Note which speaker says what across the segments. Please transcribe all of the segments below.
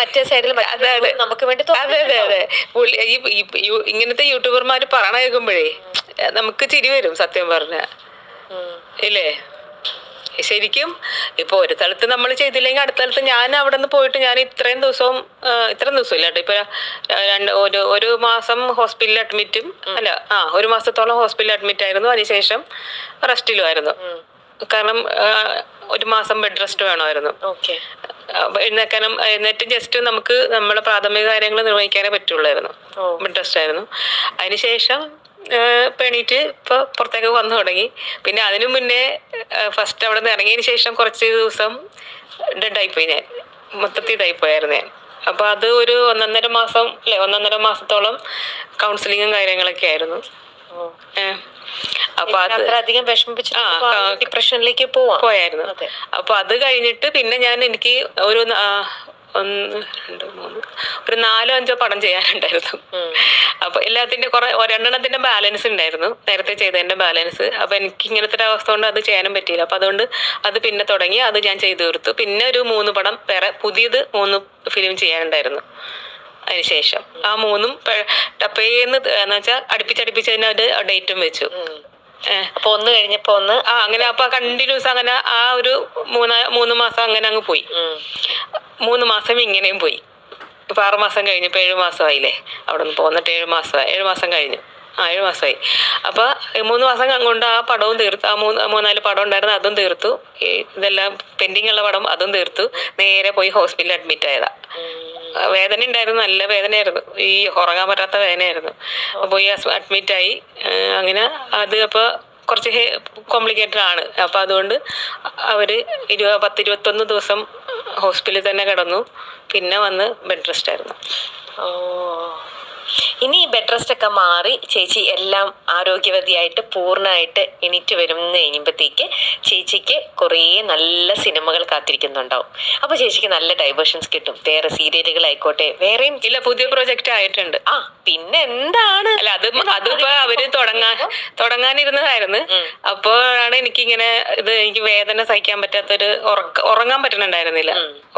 Speaker 1: മറ്റേ സൈഡിൽ
Speaker 2: അതാണ്.
Speaker 1: നമുക്ക് വേണ്ടി
Speaker 2: അതെ അതെ അതെ. ഈ ഇങ്ങനത്തെ യൂട്യൂബർമാര് പറയണ കേൾക്കുമ്പോഴേ നമുക്ക് ചിരി വരും സത്യം പറഞ്ഞ. ഇല്ലേ? ശരിക്കും ഇപ്പൊ ഒരു സ്ഥലത്ത് നമ്മൾ ചെയ്തില്ലെങ്കിൽ അടുത്ത സ്ഥലത്ത് ഞാൻ അവിടെ നിന്ന് പോയിട്ട് ഞാൻ ഇത്രയും ദിവസവും ഇത്രയും ദിവസം ഇല്ല കേട്ടോ. ഇപ്പൊ രണ്ട് ഒരു ഒരു മാസം ഹോസ്പിറ്റലിൽ അഡ്മിറ്റും അല്ല ആ ഒരു മാസത്തോളം ഹോസ്പിറ്റലിൽ അഡ്മിറ്റ് ആയിരുന്നു. അതിനുശേഷം റെസ്റ്റിലും ആയിരുന്നു. കാരണം ഒരു മാസം ബെഡ് റെസ്റ്റ് വേണമായിരുന്നു. എഴുന്നേക്കാനും എഴുന്നേറ്റ് ജസ്റ്റ് നമുക്ക് നമ്മളെ പ്രാഥമിക കാര്യങ്ങൾ നിർവഹിക്കാനേ പറ്റുള്ളായിരുന്നു. ബെഡ് റെസ്റ്റ് ആയിരുന്നു. അതിനുശേഷം പെണീറ്റ് ഇപ്പൊ പുറത്തേക്ക് വന്നു തുടങ്ങി. പിന്നെ അതിനു മുന്നേ ഫസ്റ്റ് അവിടെ നിന്ന് ഇറങ്ങിയതിന് ശേഷം കുറച്ച് ദിവസം ഡെഡായിപ്പോയി ഞാൻ. മൊത്തത്തിൽ ഇതായിപ്പോയായിരുന്നു ഞാൻ. അപ്പൊ അത് ഒരു ഒന്നൊന്നര മാസം അല്ലെ ഒന്നൊന്നര മാസത്തോളം കൗൺസിലിങ്ങും കാര്യങ്ങളൊക്കെ ആയിരുന്നു. അപ്പൊ
Speaker 1: അധികം വിഷമിപ്പിച്ചു. ഡിപ്രഷനിലേക്ക് പോവാം.
Speaker 2: പോയായിരുന്നു. അപ്പൊ അത് കഴിഞ്ഞിട്ട് പിന്നെ ഞാൻ എനിക്ക് ഒരു ഒന്ന് രണ്ട് മൂന്ന് ഒരു നാലോ അഞ്ചോ പടം ചെയ്യാനുണ്ടായിരുന്നു. അപ്പൊ എല്ലാത്തിന്റെ കുറെ രണ്ടെണ്ണത്തിന്റെ ബാലൻസ് ഉണ്ടായിരുന്നു. നേരത്തെ ചെയ്തതിന്റെ ബാലൻസ് അപ്പൊ എനിക്ക് ഇങ്ങനത്തെ ഒരു അവസ്ഥ കൊണ്ട് അത് ചെയ്യാനും പറ്റിയില്ല. അപ്പൊ അതുകൊണ്ട് അത് പിന്നെ തുടങ്ങി അത് ഞാൻ ചെയ്തു തീർത്തു. പിന്നെ ഒരു മൂന്ന് പടം വേറെ പുതിയത് മൂന്ന് ഫിലിം ചെയ്യാനുണ്ടായിരുന്നു. അതിനുശേഷം ആ മൂന്നും ടപ്പേന്ന് എന്ന് വെച്ചാൽ അടുപ്പിച്ചടുപ്പിച്ച് തന്നെ ഒരു ഡേറ്റും വെച്ചു.
Speaker 1: അപ്പൊ ഒന്ന് കഴിഞ്ഞപ്പോ ഒന്ന്
Speaker 2: ആ അങ്ങനെ അപ്പൊ കണ്ടിന്യൂസ് അങ്ങനെ ആ ഒരു മൂന്ന് മൂന്ന് മാസം അങ്ങനെ അങ്ങ് പോയി. മൂന്ന് മാസം ഇങ്ങനെയും പോയി. ഇപ്പൊ ആറ് മാസം കഴിഞ്ഞപ്പോ ഏഴു മാസമായില്ലേ അവിടെ നിന്ന് പോന്നിട്ട് ഏഴു മാസമായി ഏഴു മാസം കഴിഞ്ഞു. ആ ഏഴു മാസമായി അപ്പൊ മൂന്ന് മാസം കൊണ്ട് ആ പടവും തീർത്തു. ആ മൂന്ന് മൂന്നാൽ പടം ഉണ്ടായിരുന്നു അതും തീർത്തു. ഇതെല്ലാം പെൻഡിങ് ഉള്ള പടം അതും തീർത്തു. നേരെ പോയി ഹോസ്പിറ്റലിൽ അഡ്മിറ്റ് ആയതാ. വേദന ഉണ്ടായിരുന്നു നല്ല വേദനയായിരുന്നു. ഈ ഉറങ്ങാൻ പറ്റാത്ത വേദനയായിരുന്നു. അപ്പോൾ ഈ അഡ്മിറ്റ് ആയി. അങ്ങനെ അത് അപ്പോൾ കുറച്ച് കോംപ്ലിക്കേറ്റഡ് ആണ്. അപ്പോൾ അതുകൊണ്ട് അവർ ഇരുപത് പത്ത് ഇരുപത്തൊന്ന് ദിവസം ഹോസ്പിറ്റലിൽ തന്നെ കിടന്നു. പിന്നെ വന്ന് ബെഡ് റെസ്റ്റ് ആയിരുന്നു.
Speaker 1: ഓ. ഇനി ഈ ബെഡ് റെസ്റ്റ് ഒക്കെ മാറി ചേച്ചി എല്ലാം ആരോഗ്യവതിയായിട്ട് പൂർണമായിട്ട് എണീറ്റ് വരുന്ന കഴിയുമ്പോഴത്തേക്ക് ചേച്ചിക്ക് കുറേ നല്ല സിനിമകൾ കാത്തിരിക്കുന്നുണ്ടാവും. അപ്പോൾ ചേച്ചിക്ക് നല്ല ഡൈവേർഷൻസ് കിട്ടും. വേറെ സീരിയലുകളായിക്കോട്ടെ വേറെയും
Speaker 2: ഇല്ല പുതിയ പ്രൊജക്റ്റ് ആയിട്ടുണ്ട്.
Speaker 1: ആ പിന്നെ എന്താണ്?
Speaker 2: അല്ല അത് അതിപ്പോ അവർ തുടങ്ങാൻ തുടങ്ങാനിരുന്നതായിരുന്നു. അപ്പോഴാണ് എനിക്കിങ്ങനെ ഇത് എനിക്ക് വേദന സഹിക്കാൻ പറ്റാത്തൊരു ഉറങ്ങാൻ പറ്റുന്നുണ്ടായിരുന്നില്ല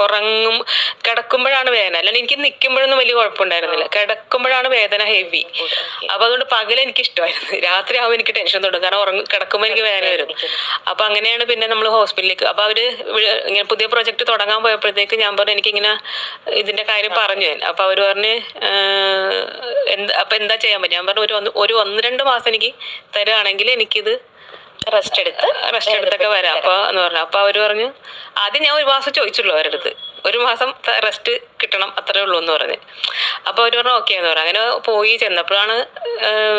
Speaker 2: ഉറങ്ങും കിടക്കുമ്പോഴാണ് വേദന. അല്ലാണ്ട് എനിക്ക് നിൽക്കുമ്പോഴൊന്നും വലിയ കുഴപ്പമുണ്ടായിരുന്നില്ല. കിടക്കുമ്പോഴാണ് വേദന ഹെവി. അപ്പൊ അതുകൊണ്ട് പകൽ എനിക്ക് ഇഷ്ടമായിരുന്നു രാത്രി ആവുമ്പോൾ എനിക്ക് ടെൻഷൻ തുടങ്ങും. കാരണം ഉറങ്ങ കിടക്കുമ്പോൾ എനിക്ക് വേദന വരും. അപ്പൊ അങ്ങനെയാണ് പിന്നെ നമ്മൾ ഹോസ്പിറ്റലിലേക്ക് അപ്പൊ അവർ ഇങ്ങനെ പുതിയ പ്രൊജക്ട് തുടങ്ങാൻ പോയപ്പോഴത്തേക്ക് ഞാൻ പറഞ്ഞു എനിക്കിങ്ങനെ ഇതിന്റെ കാര്യം പറഞ്ഞു ഞാൻ അപ്പൊ അവർ പറഞ്ഞ് എന്താ അപ്പൊ എന്താ ചെയ്യാൻ പറ്റും? ഞാൻ പറഞ്ഞു ഒരു ഒന്ന് ഒരു ഒന്ന് രണ്ട് മാസം എനിക്ക് തരുവാണെങ്കിൽ എനിക്കിത്
Speaker 1: റെസ്റ്റ് എടുത്ത്
Speaker 2: റെസ്റ്റ് എടുത്തൊക്കെ വരാം. അപ്പൊ എന്ന് പറഞ്ഞു. അപ്പൊ അവർ പറഞ്ഞു ആദ്യം ഞാൻ ഒരു മാസം ചോദിച്ചുള്ളൂ അവരുടെ അടുത്ത് ഒരു മാസം റെസ്റ്റ് കിട്ടണം അത്രേ ഉള്ളൂ എന്ന് പറഞ്ഞ്. അപ്പോൾ അവർ പറഞ്ഞു ഓക്കെ എന്ന് പറഞ്ഞു. അങ്ങനെ പോയി ചെന്നപ്പോഴാണ്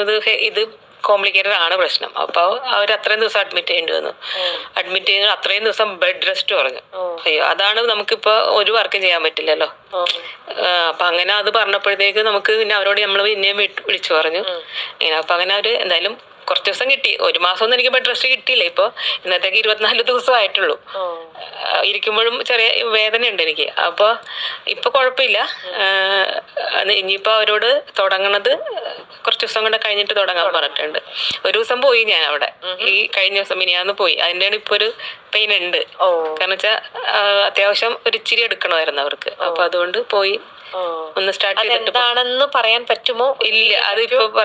Speaker 2: ഇത് ഇത് കോംപ്ലിക്കേറ്റഡ് ആണ് പ്രശ്നം. അപ്പോൾ അവർ അത്രയും ദിവസം അഡ്മിറ്റ് ചെയ്യേണ്ടി വന്നു. അഡ്മിറ്റ് ചെയ്യുന്ന അത്രയും ദിവസം ബെഡ് റെസ്റ്റ് പറഞ്ഞു. അയ്യോ അതാണ് നമുക്കിപ്പോ ഒരു വർക്കും ചെയ്യാൻ പറ്റില്ലല്ലോ. അപ്പം അങ്ങനെ അത് പറഞ്ഞപ്പോഴത്തേക്ക് നമുക്ക് പിന്നെ അവരോട് നമ്മൾ പിന്നെയും വിളിച്ചു പറഞ്ഞു. ഇങ്ങനെ അപ്പൊ അങ്ങനെ അവർ എന്തായാലും കുറച്ച് ദിവസം കിട്ടി. ഒരു മാസം ഒന്നും എനിക്ക് ബെഡ് റെസ്റ്റ് കിട്ടിയില്ല. ഇപ്പൊ ഇന്നത്തേക്ക് ഇരുപത്തിനാല് ദിവസം ആയിട്ടുള്ളൂ ഇരിക്കുമ്പോഴും ചെറിയ വേദനയുണ്ട് എനിക്ക്. അപ്പോൾ ഇപ്പൊ കുഴപ്പമില്ല. ഇനിയിപ്പോ അവരോട് തുടങ്ങണത് കുറച്ച് ദിവസം കൂടെ കഴിഞ്ഞിട്ട് തുടങ്ങാൻ പറഞ്ഞിട്ടുണ്ട്. ഒരു ദിവസം പോയി ഞാൻ അവിടെ ഈ കഴിഞ്ഞ ദിവസം മിനിയാന്ന് പോയി. അതിന്റെയാണ് ഇപ്പൊ ഒരു പെയിൻ ഉണ്ട്. കാരണം വെച്ചാൽ അത്യാവശ്യം ഒരു ഇച്ചിരി എടുക്കണമായിരുന്നു അവർക്ക്. അപ്പൊ അതുകൊണ്ട് പോയി ഒന്ന് സ്റ്റാർട്ട്
Speaker 1: അതെന്താണെന്ന് പറയാൻ പറ്റുമോ?
Speaker 2: ഇല്ല അതിപ്പോ.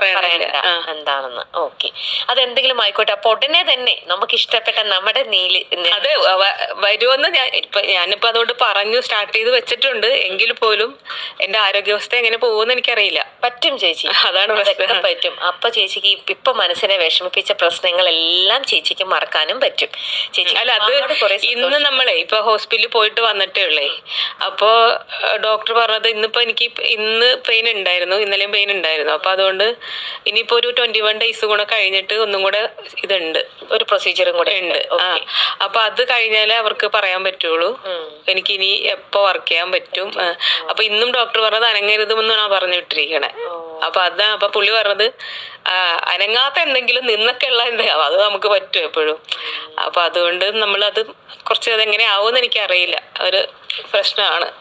Speaker 1: എന്താണെന്ന്. ഓക്കെ. അതെന്തെങ്കിലും ആയിക്കോട്ടെ. അപ്പൊ ഉടനെ തന്നെ നമുക്ക് ഇഷ്ടപ്പെട്ട നമ്മുടെ നീൽ
Speaker 2: അത് വരുമെന്ന് ഞാൻ ഇപ്പൊ ഞാനിപ്പോ അതുകൊണ്ട് പറഞ്ഞു സ്റ്റാർട്ട് ചെയ്ത് വെച്ചിട്ടുണ്ട്. എങ്കിൽ പോലും എന്റെ ആരോഗ്യാവസ്ഥ എങ്ങനെ പോകുമെന്ന് എനിക്കറിയില്ല.
Speaker 1: പറ്റും ചേച്ചി.
Speaker 2: അതാണ്
Speaker 1: പറ്റും. അപ്പൊ ചേച്ചിക്ക് ഇപ്പൊ മനസ്സിനെ വിഷമിപ്പിച്ച പ്രശ്നങ്ങളെല്ലാം ചേച്ചിക്ക് മറക്കാനും പറ്റും. ചേച്ചി
Speaker 2: അല്ല അത് ഇന്ന് നമ്മളെ ഇപ്പൊ ഹോസ്പിറ്റലിൽ പോയിട്ട് വന്നിട്ടേ ഉള്ളേ. അപ്പോ ഡോക്ടർ പറഞ്ഞത് ഇന്നിപ്പോ എനിക്ക് ഇന്ന് പെയിൻ ഉണ്ടായിരുന്നു ഇന്നലെയും പെയിൻ ഉണ്ടായിരുന്നു. അപ്പൊ അതുകൊണ്ട് ഇനിയിപ്പോ ഒരു ട്വന്റി വൺ ഡേയ്സ് കൂടെ കഴിഞ്ഞിട്ട് ഒന്നും കൂടെ ഇതുണ്ട്.
Speaker 1: ഒരു പ്രൊസീജിയറും കൂടെ
Speaker 2: ഉണ്ട്. ആ. അപ്പൊ അത് കഴിഞ്ഞാലേ അവർക്ക് പറയാൻ പറ്റുള്ളൂ. എനിക്ക് ഇനി എപ്പോ വർക്ക് ചെയ്യാൻ പറ്റും. അപ്പൊ ഇന്നും ഡോക്ടർ പറഞ്ഞത് അനങ്ങരുതെന്നാണ് പറഞ്ഞു വിട്ടിരിക്കണേ. അപ്പൊ അതാ അപ്പൊ പുള്ളി പറഞ്ഞത് അനങ്ങാത്ത എന്തെങ്കിലും നിന്നൊക്കെ ഉള്ള എന്തെങ്കിലും അത് നമുക്ക് പറ്റും എപ്പോഴും. അപ്പൊ അതുകൊണ്ട് നമ്മളത് കുറച്ച് അതെങ്ങനെ ആവുമെന്ന് എനിക്കറിയില്ല. ഒരു പ്രശ്നമാണ്.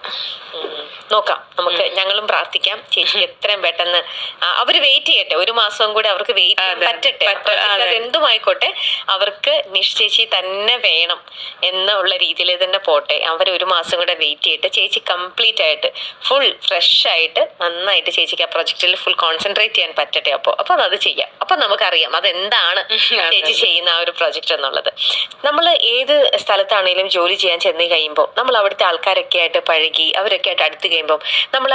Speaker 1: നോക്കാം. നമുക്ക് ഞങ്ങളും പ്രാർത്ഥിക്കാം. ചേച്ചി എത്രയും പെട്ടെന്ന് അവർ വെയിറ്റ് ചെയ്യട്ടെ. ഒരു മാസം കൂടി അവർക്ക് വെയിറ്റ് പറ്റട്ടെ.
Speaker 2: പറ്റ- അത്.
Speaker 1: എന്തുമായിക്കോട്ടെ അവർക്ക് നിഷ് ചേച്ചി തന്നെ വേണം എന്നുള്ള രീതിയിൽ തന്നെ പോട്ടെ. അവർ ഒരു മാസം കൂടെ വെയിറ്റ് ചെയ്തിട്ട് ചേച്ചി കംപ്ലീറ്റ് ആയിട്ട് ഫുൾ ഫ്രഷ് ആയിട്ട് നന്നായിട്ട് ചേച്ചിക്ക് ആ പ്രൊജക്റ്റിൽ ഫുൾ കോൺസെൻട്രേറ്റ് ചെയ്യാൻ പറ്റട്ടെ അപ്പോൾ. അപ്പോൾ അത് ചെയ്യാം. അപ്പൊ നമുക്കറിയാം അതെന്താണ്
Speaker 2: അതെ.
Speaker 1: ചേച്ചി ചെയ്യുന്ന ആ ഒരു പ്രൊജക്റ്റ് എന്നുള്ളത്. നമ്മൾ ഏത് സ്ഥലത്താണെങ്കിലും ജോലി ചെയ്യാൻ ചെന്ന് കഴിയുമ്പോൾ നമ്മൾ അവിടുത്തെ ആൾക്കാരൊക്കെ ആയിട്ട് പഴകി അവരൊക്കെ ആയിട്ട് അടുത്ത് കഴിയുമ്പോൾ നമ്മൾ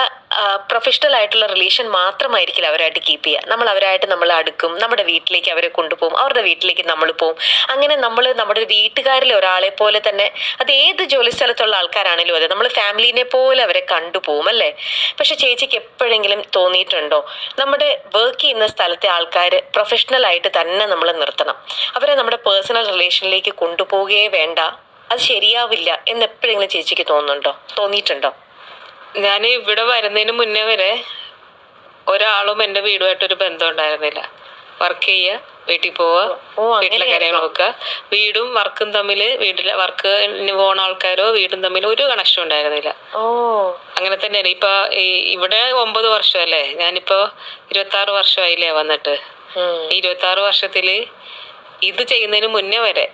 Speaker 1: പ്രൊഫഷണൽ ആയിട്ടുള്ള റിലേഷൻ മാത്രമായിരിക്കില്ല അവരായിട്ട് കീപ്പ് ചെയ്യുക. നമ്മൾ അവരായിട്ട് നമ്മൾ അടുക്കും നമ്മുടെ വീട്ടിലേക്ക് അവരെ കൊണ്ടുപോകും അവരുടെ വീട്ടിലേക്ക് നമ്മൾ പോകും അങ്ങനെ നമ്മൾ നമ്മുടെ വീട്ടുകാരിൽ ഒരാളെ പോലെ തന്നെ അത് ഏത് ജോലി സ്ഥലത്തുള്ള ആൾക്കാരാണെങ്കിലും അതെ നമ്മൾ ഫാമിലിനെ പോലെ അവരെ കണ്ടുപോകും അല്ലേ? പക്ഷെ ചേച്ചിക്ക് എപ്പോഴെങ്കിലും തോന്നിയിട്ടുണ്ടോ? നമ്മുടെ വർക്ക് ചെയ്യുന്ന സ്ഥലത്തെ ആൾക്കാർ പ്രൊഫഷണൽ ആയിട്ട് തന്നെ നമ്മൾ നിർത്തണം. അവരെ നമ്മുടെ പേഴ്സണൽ റിലേഷനിലേക്ക് കൊണ്ടുപോകുകയേ വേണ്ട. അത് ശരിയാവില്ല എന്ന് എപ്പോഴെങ്കിലും ചേച്ചിക്ക് തോന്നുന്നുണ്ടോ? തോന്നിയിട്ടുണ്ടോ?
Speaker 2: ഞാൻ ഇവിടെ വരുന്നതിന് മുന്നേ വരെ ഒരാളും എന്റെ വീടുമായിട്ടൊരു ബന്ധം ഉണ്ടായിരുന്നില്ല വർക്ക് ചെയ്യുക വീട്ടിൽ പോവുക വീട്ടിലെ കാര്യങ്ങൾ നോക്കുക. വീടും വർക്കും തമ്മിൽ വീട്ടിലെ വർക്ക് പോണ ആൾക്കാരോ വീടും തമ്മിൽ ഒരു കണക്ഷൻ ഉണ്ടായിരുന്നില്ല.
Speaker 1: ഓ.
Speaker 2: അങ്ങനെ തന്നെയാണ് ഇപ്പൊ ഇവിടെ ഒമ്പത് വർഷമല്ലേ? ഞാനിപ്പോ ഇരുപത്തി ആറ് വർഷമായില്ലേ വന്നിട്ട്? ഇരുപത്തി ആറ് വർഷത്തിൽ ഇത് ചെയ്യുന്നതിന് മുന്നേ വരെ.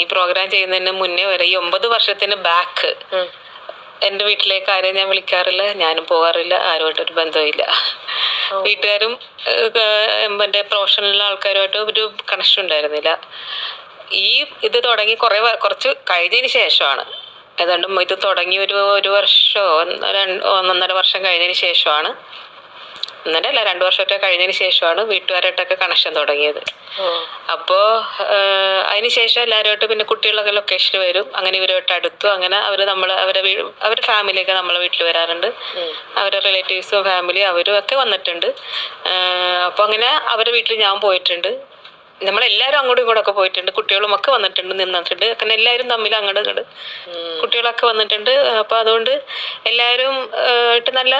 Speaker 2: ഈ പ്രോഗ്രാം ചെയ്യുന്നതിന് മുന്നേ വരെ ഈ ഒമ്പത് വർഷത്തിന് ബാക്ക് എന്റെ വീട്ടിലേക്ക് ആരെയും ഞാൻ വിളിക്കാറില്ല ഞാനും പോകാറില്ല ആരുമായിട്ടൊരു ബന്ധമില്ല വീട്ടുകാരും എന്റെ പ്രൊഫഷണൽ ആൾക്കാരുമായിട്ട് ഒരു കണക്ഷൻ ഉണ്ടായിരുന്നില്ല. ഈ ഇത് തുടങ്ങി കുറെ കുറച്ച് കഴിഞ്ഞതിന് ശേഷമാണ്. ഏതാണ്ട് ഇത് തുടങ്ങി ഒരു ഒരു വർഷമോ ഒന്നൊന്നര വർഷം കഴിഞ്ഞതിന് ശേഷമാണ് ഒന്നര രണ്ടു വർഷമൊക്കെ കഴിഞ്ഞതിന് ശേഷമാണ് വീട്ടുകാരായിട്ടൊക്കെ കണക്ഷൻ തുടങ്ങിയത്.
Speaker 1: അപ്പോ
Speaker 2: അതിനുശേഷം അതിന് ശേഷം എല്ലാവരുമായിട്ട് പിന്നെ കുട്ടികളൊക്കെ ലൊക്കേഷനിൽ വരും. അങ്ങനെ ഇവരുമായിട്ട് അടുത്തു. അങ്ങനെ അവർ നമ്മൾ അവരെ അവരുടെ ഫാമിലിയൊക്കെ നമ്മളെ വീട്ടിൽ വരാറുണ്ട്.
Speaker 1: അവരെ
Speaker 2: അവരുടെ റിലേറ്റീവ്സും ഫാമിലി അവരും ഒക്കെ വന്നിട്ടുണ്ട്. അപ്പൊ അങ്ങനെ അവരുടെ വീട്ടിൽ ഞാൻ പോയിട്ടുണ്ട്. നമ്മളെല്ലാരും അങ്ങോട്ടും ഇങ്ങോട്ടും ഒക്കെ പോയിട്ടുണ്ട്. കുട്ടികളും ഒക്കെ വന്നിട്ടുണ്ട് നിന്നിട്ടുണ്ട്. അങ്ങനെ എല്ലാവരും തമ്മിൽ അങ്ങോട്ട് ഇങ്ങോട്ട് കുട്ടികളൊക്കെ വന്നിട്ടുണ്ട്. അപ്പൊ അതുകൊണ്ട് എല്ലാവരും ആയിട്ട് നല്ല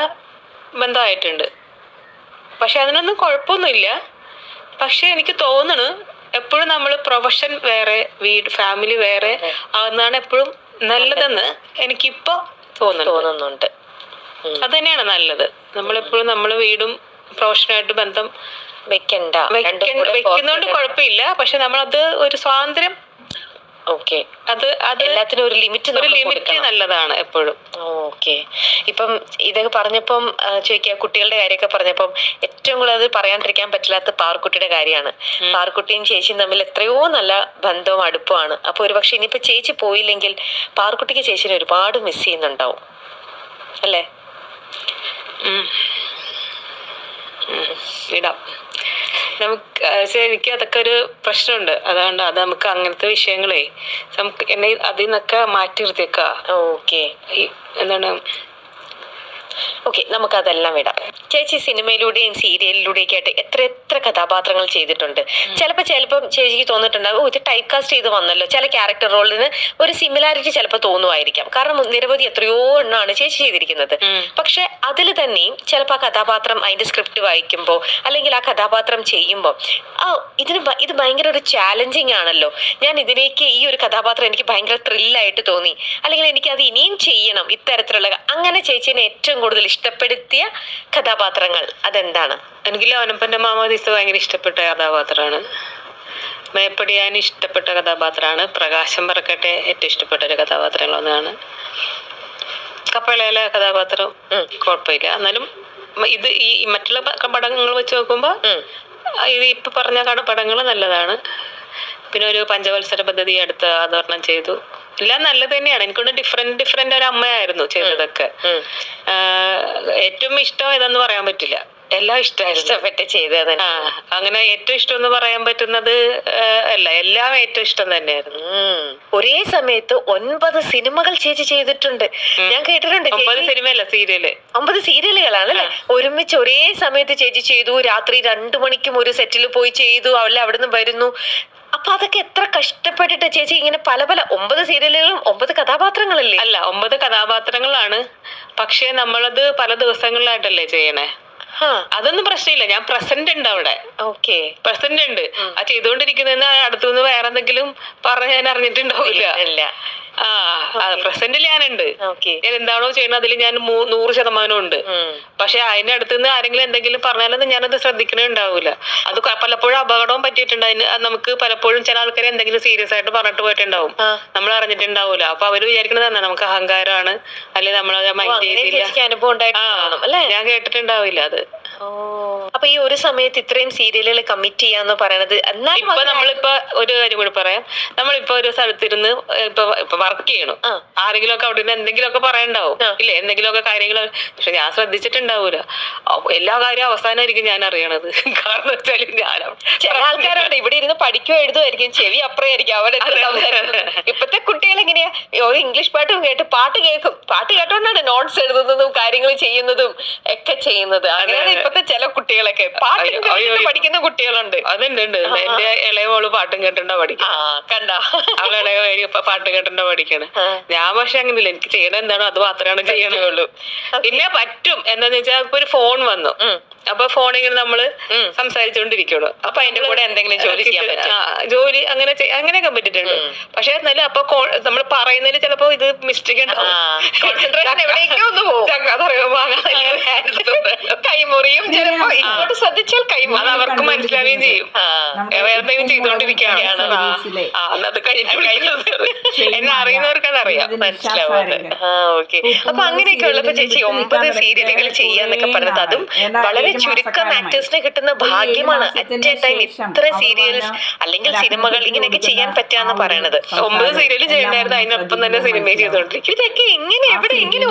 Speaker 2: ബന്ധമായിട്ടുണ്ട്. പക്ഷെ അതിനൊന്നും കുഴപ്പമൊന്നുമില്ല. പക്ഷെ എനിക്ക് തോന്നണു എപ്പോഴും നമ്മൾ പ്രൊഫഷൻ വേറെ വീട് ഫാമിലി വേറെ ആവുന്നതാണ് എപ്പോഴും നല്ലതെന്ന് എനിക്കിപ്പോ തോന്നുന്നു
Speaker 1: തോന്നുന്നുണ്ട്.
Speaker 2: അത് തന്നെയാണ് നല്ലത്. നമ്മളെപ്പോഴും നമ്മളെ വീടും പ്രൊഫഷനായിട്ട് ബന്ധം
Speaker 1: വെക്കണ്ട.
Speaker 2: വെക്കുന്നോണ്ട് കുഴപ്പമില്ല. പക്ഷെ നമ്മളത് ഒരു സ്വാതന്ത്ര്യം
Speaker 1: ഓക്കെ
Speaker 2: അത് അത്
Speaker 1: എല്ലാത്തിനും ഒരു ലിമിറ്റ്
Speaker 2: ഒരു ലിമിറ്റ് നല്ലതാണ് എപ്പോഴും.
Speaker 1: ഓക്കെ ഇപ്പം ഇതൊക്കെ പറഞ്ഞപ്പം ചോദിക്കുക കുട്ടികളുടെ കാര്യമൊക്കെ പറഞ്ഞപ്പം ഏറ്റവും കൂടുതൽ അത് പറയാണ്ടിരിക്കാൻ പറ്റില്ലാത്ത പാർക്കുട്ടിയുടെ കാര്യമാണ്. പാർക്കുട്ടിയും ചേച്ചിയും തമ്മിൽ എത്രയോ നല്ല ബന്ധവും അടുപ്പമാണ് അപ്പൊ ഒരുപക്ഷെ ഇനിയിപ്പോ ചേച്ചി പോയില്ലെങ്കിൽ പാർക്കുട്ടിക്ക് ചേച്ചിനെ ഒരുപാട് മിസ് ചെയ്യുന്നുണ്ടാവും. അല്ലേ.
Speaker 2: ഇടാം. നമുക്ക് എനിക്ക് അതൊക്കെ ഒരു പ്രശ്നമുണ്ട്. അതുകൊണ്ട് അത് നമുക്ക് അങ്ങനത്തെ വിഷയങ്ങളെ നമുക്ക് എന്നെ അതിൽ നിന്നൊക്കെ മാറ്റി നിർത്തിയേക്കാം.
Speaker 1: ഓക്കെ.
Speaker 2: എന്താണ്
Speaker 1: ഓക്കെ നമുക്ക് അതെല്ലാം വിടാം. ചേച്ചി സിനിമയിലൂടെയും സീരിയലിലൂടെയൊക്കെ ആയിട്ട് എത്ര എത്ര കഥാപാത്രങ്ങൾ ചെയ്തിട്ടുണ്ട്. ചിലപ്പോൾ ചിലപ്പം ചേച്ചിക്ക് തോന്നിയിട്ടുണ്ടാവും ഓ ഇത് ടൈപ്പ് കാസ്റ്റ് ചെയ്ത് വന്നല്ലോ. ചില ക്യാരക്ടർ റോളിന് ഒരു സിമിലാരിറ്റി ചിലപ്പോൾ തോന്നുമായിരിക്കാം. കാരണം നിരവധി എത്രയോ എണ്ണമാണ് ചേച്ചി ചെയ്തിരിക്കുന്നത്. പക്ഷെ അതിൽ തന്നെയും ചിലപ്പോൾ ആ കഥാപാത്രം അതിന്റെ സ്ക്രിപ്റ്റ് വായിക്കുമ്പോൾ അല്ലെങ്കിൽ ആ കഥാപാത്രം ചെയ്യുമ്പോൾ ആ ഇതിന് ഇത് ഭയങ്കര ഒരു ചാലഞ്ചിങ് ആണല്ലോ. ഞാൻ ഇതിനേക്ക് ഈ ഒരു കഥാപാത്രം എനിക്ക് ഭയങ്കര ത്രില്ലായിട്ട് തോന്നി. അല്ലെങ്കിൽ എനിക്ക് അത് ഇനിയും ചെയ്യണം ഇത്തരത്തിലുള്ള അങ്ങനെ ചേച്ചിനെ ഏറ്റവും കൂടുതൽ ഇഷ്ടപ്പെടുത്തിയ കഥാപാത്രങ്ങൾ അതെന്താണ്?
Speaker 2: എനിക്ക് ലോനപ്പന്റെ മാമോദീസ ഭയങ്കര ഇഷ്ടപ്പെട്ട കഥാപാത്രമാണ്. മേപ്പടിയാൻ ഇഷ്ടപ്പെട്ട കഥാപാത്രമാണ്. പ്രകാശം പറക്കട്ടെ ഏറ്റവും ഇഷ്ടപ്പെട്ട ഒരു കഥാപാത്രങ്ങളൊന്നാണ് കപ്പളയിലെ കഥാപാത്രം. കുഴപ്പമില്ല. എന്നാലും ഇത് ഈ മറ്റുള്ള പടങ്ങൾ വെച്ച് നോക്കുമ്പോൾ ഇത് ഇപ്പൊ പറഞ്ഞ പടങ്ങൾ നല്ലതാണ്. പിന്നെ ഒരു പഞ്ചവത്സര പദ്ധതി അടുത്ത് ആദരണം ചെയ്തു. എല്ലാം നല്ലത് തന്നെയാണ്. എനിക്കൊണ്ട് ഡിഫറെന്റ് ഡിഫറെന്റ് ഒരു അമ്മയായിരുന്നു ചെയ്തതൊക്കെ. ഏറ്റവും ഇഷ്ടം ഏതെന്ന് പറയാൻ പറ്റില്ല. എല്ലാം ഇഷ്ടം.
Speaker 1: ഇഷ്ടപ്പെട്ട് ചെയ്തത്
Speaker 2: അങ്ങനെ ഏറ്റവും ഇഷ്ടം എന്ന് പറയാൻ പറ്റുന്നത് അല്ല എല്ലാം ഏറ്റവും ഇഷ്ടം തന്നെയായിരുന്നു.
Speaker 1: ഒരേ സമയത്ത് ഒൻപത് സിനിമകൾ ചേച്ചി ചെയ്തിട്ടുണ്ട്. ഞാൻ കേട്ടിട്ടുണ്ട്.
Speaker 2: ഒമ്പത് സിനിമയല്ല സീരിയൽ?
Speaker 1: ഒമ്പത് സീരിയലുകളാണ് അല്ലെ? ഒരുമിച്ച് ഒരേ സമയത്ത് ചേച്ചി ചെയ്തു. രാത്രി രണ്ടു മണിക്കും ഒരു സെറ്റിൽ പോയി ചെയ്തു. അവളെ അവിടുന്ന് വരുന്നു. അപ്പൊ അതൊക്കെ എത്ര കഷ്ടപ്പെട്ടിട്ട് ചേച്ചി ഇങ്ങനെ പല പല ഒമ്പത് സീരിയലുകളും ഒമ്പത് കഥാപാത്രങ്ങളല്ലേ?
Speaker 2: അല്ല ഒമ്പത് കഥാപാത്രങ്ങളാണ്. പക്ഷേ നമ്മളത് പല ദിവസങ്ങളിലായിട്ടല്ലേ ചെയ്യണേ? അതൊന്നും പ്രശ്നമില്ല. ഞാൻ പ്രസന്റ് ഉണ്ട് അവിടെ.
Speaker 1: ഓക്കെ.
Speaker 2: പ്രസന്റ് ഉണ്ട്. ആ ചെയ്തുകൊണ്ടിരിക്കുന്നതെന്ന് അടുത്തുനിന്ന് വേറെ എന്തെങ്കിലും പറഞ്ഞ് ഞാൻ അറിഞ്ഞിട്ടുണ്ടാവില്ല. ആ പ്രസന്റിൽ ഞാനുണ്ട്. ഞാൻ എന്താണോ ചെയ്യുന്നത് അതിൽ ഞാൻ നൂറ് ശതമാനം ഉണ്ട്. പക്ഷെ അതിന്റെ അടുത്ത് നിന്ന് ആരെങ്കിലും എന്തെങ്കിലും പറഞ്ഞാലൊന്നും ഞാനത് ശ്രദ്ധിക്കണേ ഉണ്ടാവില്ല അത് പലപ്പോഴും അപകടവും പറ്റിയിട്ടുണ്ട്. അതിന് നമുക്ക് പലപ്പോഴും ചില ആൾക്കാരെ എന്തെങ്കിലും സീരിയസ് ആയിട്ട് പറഞ്ഞിട്ട് പോയിട്ടുണ്ടാവും. നമ്മൾ അറിഞ്ഞിട്ടുണ്ടാവില്ല അപ്പൊ അവർ വിചാരിക്കുന്നത് തന്നെ നമുക്ക് അഹങ്കാരമാണ്. അല്ലെങ്കിൽ നമ്മൾ മൈൻഡ് ചെയ്തില്ല ഞാൻ കേട്ടിട്ടുണ്ടാവില്ല അത്.
Speaker 1: അപ്പൊ ഈ ഒരു സമയത്ത് ഇത്രയും സീരിയലുകൾ കമ്മിറ്റ് ചെയ്യാന്ന് പറയണത് എന്നാലും
Speaker 2: ഇപ്പൊ നമ്മളിപ്പോ ഒരു കാര്യം കൂടി പറയാം. നമ്മളിപ്പോ ഒരു സ്ഥലത്തിരുന്ന് ഇപ്പൊ വർക്ക് ചെയ്യണം. ആരെങ്കിലും ഒക്കെ അവിടെ എന്തെങ്കിലും ഒക്കെ പറയണ്ടാവും. ഇല്ലേ? എന്തെങ്കിലുമൊക്കെ കാര്യങ്ങൾ. പക്ഷെ ഞാൻ ശ്രദ്ധിച്ചിട്ടുണ്ടാവൂല. എല്ലാ കാര്യവും അവസാനമായിരിക്കും ഞാൻ അറിയണത്. കാരണം വെച്ചാൽ ഞാൻ
Speaker 1: ചില ആൾക്കാരുണ്ട്. ഇവിടെ ഇരുന്ന് പഠിക്കുകയോ എഴുതുമായിരിക്കും ചെവി അപ്പുറയായിരിക്കും അവിടെ. ഇപ്പത്തെ കുട്ടികൾ എങ്ങനെയാ ഒരു ഇംഗ്ലീഷ് പാട്ടും കേട്ട് പാട്ട് കേൾക്കും. പാട്ട് കേട്ടോണ്ടാണ് നോട്ട്സ് എഴുതുന്നതും കാര്യങ്ങൾ ചെയ്യുന്നതും ഒക്കെ ചെയ്യുന്നത്. അങ്ങനെയാണ്. ഇപ്പത്തെ ചില കുട്ടികളൊക്കെ. പാട്ട് പഠിക്കുന്ന കുട്ടികളുണ്ട്.
Speaker 2: അതുണ്ട് എന്റെ ഇളയവൾ മോൾ പാട്ടും കേട്ടിട്ടുണ്ടോ പഠിക്കും
Speaker 1: ആ കണ്ട.
Speaker 2: അവളെ പാട്ട് കേട്ടിട്ടുണ്ടോ പഠിക്കണേ. ഞാൻ പക്ഷെ അങ്ങനെയില്ല. എനിക്ക് ചെയ്യണ എന്താണോ അത് മാത്രമാണ് ചെയ്യണുള്ളൂ പിന്നെ പറ്റും. എന്താന്ന് വെച്ചാൽ ഇപ്പൊ ഒരു ഫോൺ വന്നു. അപ്പൊ ഫോണിൽ നമ്മൾ
Speaker 1: ഉം.
Speaker 2: സംസാരിച്ചുകൊണ്ടിരിക്കുള്ളൂ
Speaker 1: അപ്പൊ അതിന്റെ കൂടെ എന്തെങ്കിലും ജോലി ചെയ്യാൻ പറ്റും.
Speaker 2: ജോലി അങ്ങനെ അങ്ങനെയൊക്കെ പറ്റിയിട്ടുണ്ട്. പക്ഷെ എന്നാലും അപ്പൊ നമ്മൾ പറയുന്നതിൽ ചിലപ്പോ ഇത് മിസ്റ്റേക്ക്
Speaker 1: കോൺസെൻട്രേഷൻ എവിടേക്കോ ഒന്ന് പോകും. കൈമുറിയും ചിലപ്പോ ഇങ്ങോട്ട് ശ്രദ്ധിച്ചാൽ കൈമുറി
Speaker 2: അവർക്ക് മനസ്സിലാവുകയും ചെയ്യും. എന്തെങ്കിലും എന്നാ അത് എന്നെ അറിയുന്നവർക്ക് അതറിയാം
Speaker 1: മനസ്സിലാവുന്നത് ആ ഓക്കെ. അപ്പൊ അങ്ങനെയൊക്കെ ഉള്ളപ്പോ ചേച്ചി ഒമ്പത് സീരിയലുകൾ ചെയ്യാന്നൊക്കെ പറഞ്ഞത് അതും വളരെ ചുരുക്കം ആക്ടേഴ്സിന് കിട്ടുന്ന ഭാഗ്യമാണ് അറ്റ് എ ടൈം ഇത്ര സീരിയൽസ് അല്ലെങ്കിൽ സിനിമകൾ ഇങ്ങനെയൊക്കെ ചെയ്യാൻ പറ്റാന്ന് പറയണത്.
Speaker 2: ഒമ്പത് സീരിയൽ ചെയ്യണ്ടായിരുന്നു അതിനൊപ്പം തന്നെ സിനിമ ചെയ്തോണ്ടിരിക്കും
Speaker 1: ഇതൊക്കെ എങ്ങനെ എവിടെ എങ്ങനെ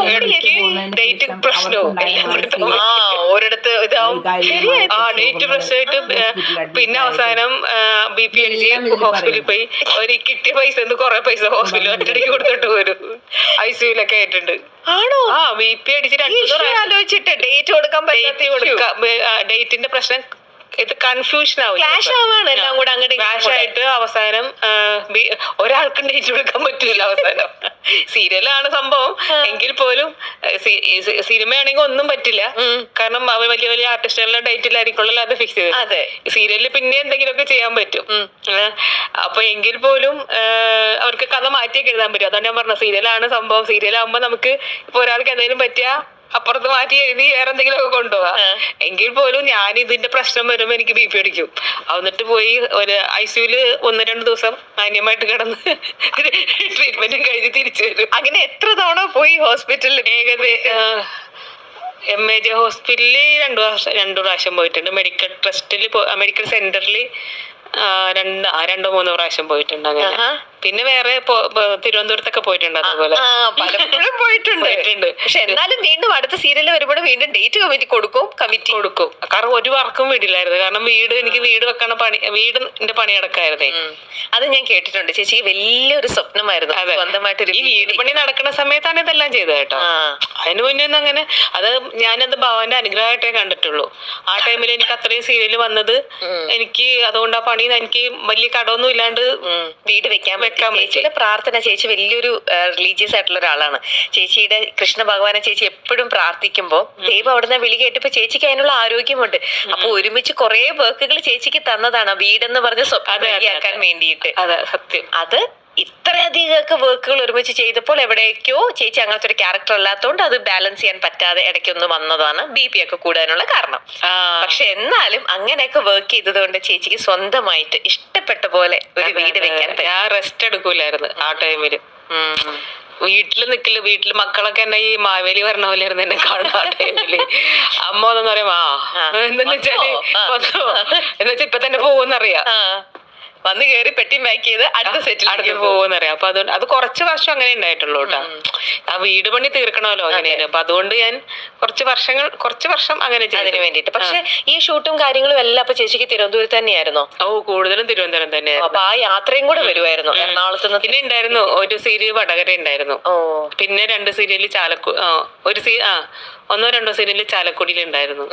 Speaker 2: ഡേറ്റ് പ്രശ്നവും എല്ലാം കൂടി തമ്മിൽ.
Speaker 1: ആ ഒരിടത്ത് ഇതാവും.
Speaker 2: ആ ഡേറ്റ് പ്രശ്നമായിട്ട് പിന്നെ അവസാനം ബി പി അടിച്ച് ഹോസ്പിറ്റലിൽ പോയി ഒരു കിട്ടിയ പൈസ കുറെ പൈസ ഹോസ്പിറ്റലിൽ ഒറ്റയടിക്ക് കൊടുത്തിട്ട് വരും. ഐ സിയുലൊക്കെ ആയിട്ടുണ്ട്.
Speaker 1: ആണോ?
Speaker 2: ആ ബി പി അടിച്ച് രണ്ടു
Speaker 1: ആലോചിച്ചിട്ട് ഡേറ്റ് കൊടുക്കാൻ പറ്റാത്ത
Speaker 2: ഡേറ്റിന്റെ പ്രശ്നം ഇത് കൺഫ്യൂഷൻ ആവും
Speaker 1: ക്ലാഷ് ആവാണ് എല്ലാം കൂടെ അങ്ങോട്ട്
Speaker 2: ക്ലാഷ് ആയിട്ട് അവസാനം ഒരാൾക്ക് ഡേറ്റ് കൊടുക്കാൻ പറ്റൂല അവസാനം. സീരിയലാണ് സംഭവം. എങ്കിൽ പോലും സിനിമയാണെങ്കിൽ ഒന്നും പറ്റില്ല. കാരണം അവർ വലിയ വലിയ ആർട്ടിസ്റ്റുകളുടെ ഡേറ്റിലായിരിക്കുമല്ലോ അത് ഫിക്സ് ചെയ്തത്.
Speaker 1: അതെ.
Speaker 2: സീരിയലിൽ പിന്നെ എന്തെങ്കിലുമൊക്കെ ചെയ്യാൻ പറ്റും. അപ്പൊ എങ്കിൽ പോലും അവർക്ക് കഥ മാറ്റിയൊക്കെ എഴുതാൻ പറ്റും. അതാണ് ഞാൻ പറഞ്ഞ സീരിയലാണ് സംഭവം. സീരിയലാകുമ്പോ നമുക്ക് ഇപ്പൊ ഒരാൾക്ക് എന്തെങ്കിലും പറ്റിയാ അപ്പുറത്ത് മാറ്റി എഴുതി വേറെ എന്തെങ്കിലുമൊക്കെ കൊണ്ടുപോവാ എങ്കിൽ പോലും ഞാൻ ഇതിന്റെ പ്രശ്നം വരുമ്പോ എനിക്ക് ബി പി അടിക്കും. എന്നിട്ട് പോയി ഒരു ഐ സിയുൽ ഒന്ന് രണ്ട് ദിവസം മാന്യമായിട്ട് കിടന്ന് ട്രീറ്റ്മെന്റും കഴിഞ്ഞ് തിരിച്ചു വരും.
Speaker 1: അങ്ങനെ എത്ര തവണ പോയി ഹോസ്പിറ്റലിൽ
Speaker 2: ഏകദേശം എം എ ജെ ഹോസ്പിറ്റലിൽ രണ്ടു പ്രാവശ്യം രണ്ടു പ്രാവശ്യം പോയിട്ടുണ്ട്. മെഡിക്കൽ ട്രസ്റ്റിൽ മെഡിക്കൽ സെന്ററിൽ രണ്ട് രണ്ടോ മൂന്നോ പ്രാവശ്യം പോയിട്ടുണ്ട് അങ്ങനെ. പിന്നെ വേറെ തിരുവനന്തപുരത്തൊക്കെ പോയിട്ടുണ്ട് അതുപോലെ.
Speaker 1: പലപ്പോഴും പോയിട്ടുണ്ട്.
Speaker 2: പോയിട്ടുണ്ട്.
Speaker 1: പക്ഷെ എന്നാലും വീണ്ടും അടുത്ത സീരിയൽ വരുമ്പോഴും വീണ്ടും ഡേറ്റ് കമ്മിറ്റി കൊടുക്കും കമ്മിറ്റി
Speaker 2: കൊടുക്കും. കാരണം ഒരു വർക്കും വീടില്ലായിരുന്നു. കാരണം വീട് എനിക്ക് വീട് വെക്കണ പണി വീടിന്റെ പണി അടക്കായിരുന്നേ
Speaker 1: അത് ഞാൻ കേട്ടിട്ടുണ്ട്. ചേച്ചി വലിയൊരു സ്വപ്നമായിരുന്നു. സ്വന്തമായിട്ട്
Speaker 2: ഈ വീട് പണി നടക്കുന്ന സമയത്താണ് ഇതെല്ലാം ചെയ്തത് കേട്ടോ. അതിന് മുന്നേ ഒന്നും അങ്ങനെ. അത് ഞാനത് ഭവന്റെ അനുഗ്രഹമായിട്ടേ കണ്ടിട്ടുള്ളൂ. ആ ടൈമിൽ എനിക്ക് അത്രയും സീരിയൽ വന്നത് എനിക്ക് അതുകൊണ്ട് ആ പണി എനിക്ക് വലിയ കടമൊന്നും ഇല്ലാണ്ട്
Speaker 1: വീട് വെക്കാൻ
Speaker 2: വെക്കാൻ
Speaker 1: ചേച്ചിയുടെ പ്രാർത്ഥന ചേച്ചി വലിയൊരു റിലീജിയസ് ആയിട്ടുള്ള ഒരാളാണ്. ചേച്ചിയുടെ കൃഷ്ണ ഭഗവാനെ ചേച്ചി എപ്പോഴും പ്രാർത്ഥിക്കുമ്പോൾ ദൈവം അവിടുന്ന് വിളി കേട്ടപ്പോ ചേച്ചിക്ക് അതിനുള്ള ആരോഗ്യമുണ്ട്. അപ്പൊ ഒരുമിച്ച് കുറെ വർക്കുകൾ ചേച്ചിക്ക് തന്നതാണ് വീടെന്ന് പറഞ്ഞ സ്വപ്നം
Speaker 2: അതെ, അതെ,
Speaker 1: വേണ്ടിയിട്ട്.
Speaker 2: അതെ സത്യം.
Speaker 1: അത് ഇത്രയധികം വർക്കുകൾ ഒരുമിച്ച് ചെയ്തപ്പോൾ എവിടേക്കോ ചേച്ചി അങ്ങനത്തെ ഒരു ക്യാരക്ടർ അല്ലാത്തതുകൊണ്ട് അത് ബാലൻസ് ചെയ്യാൻ പറ്റാതെ ഇടയ്ക്കൊന്ന് വന്നതാണ് ബി പി ഒക്കെ കൂടാനുള്ള കാരണം. പക്ഷെ എന്നാലും അങ്ങനെയൊക്കെ വർക്ക് ചെയ്തത് കൊണ്ട് ചേച്ചിക്ക് സ്വന്തമായിട്ട് ഇഷ്ടപ്പെട്ട പോലെ ഒരു വീട് വെക്കാൻ
Speaker 2: ഞാൻ റെസ്റ്റ് എടുക്കൂലായിരുന്നു ആ ടൈമിൽ വീട്ടിൽ നിൽക്കില്ല വീട്ടിൽ മക്കളൊക്കെ എന്നെ ഈ മാവേലി പറഞ്ഞ പോലെ ആയിരുന്നു എന്നെ കാണാറില്ല അമ്മ ഒന്നും പറയാം ആ
Speaker 1: എന്താ
Speaker 2: എന്താന്ന് വെച്ചാൽ. എന്ന് വെച്ചാൽ ഇപ്പൊ തന്നെ പോകുന്നറിയാം
Speaker 1: വന്ന് കയറി പെട്ടിയും പാക്ക് ചെയ്ത് അടുത്ത സെറ്റിൽ
Speaker 2: അടുത്ത് പോകുന്നറിയാം. അപ്പൊ അതുകൊണ്ട് അത് കുറച്ച് വർഷം അങ്ങനെ ഉണ്ടായിട്ടുള്ളൂ കേട്ടോ. ആ വീട് പണി തീർക്കണമല്ലോ അങ്ങനെയാണ്. അപ്പൊ അതുകൊണ്ട് ഞാൻ കുറച്ച് വർഷങ്ങൾ കുറച്ച് വർഷം അങ്ങനെ
Speaker 1: അതിന് വേണ്ടിട്ട് പക്ഷെ ഈ ഷൂട്ടും കാര്യങ്ങളും എല്ലാം അപ്പൊ ചേച്ചിക്ക് തിരുവനന്തപുരത്ത് തന്നെയായിരുന്നോ?
Speaker 2: ഓ കൂടുതലും തിരുവനന്തപുരം തന്നെ
Speaker 1: അപ്പൊ ആ യാത്രയും കൂടെ വരുമായിരുന്നു എറണാകുളത്ത് നിന്ന്
Speaker 2: പിന്നെ ഉണ്ടായിരുന്നു ഒരു സീരിയൽ വടകര ഉണ്ടായിരുന്നു.
Speaker 1: ഓ.
Speaker 2: പിന്നെ രണ്ട് സീരിയൽ ചാലക്കു ഒരു സീ ആ ഒന്നോ രണ്ടോ സീരിയൽ ചാലക്കുടിയിൽ ഉണ്ടായിരുന്നു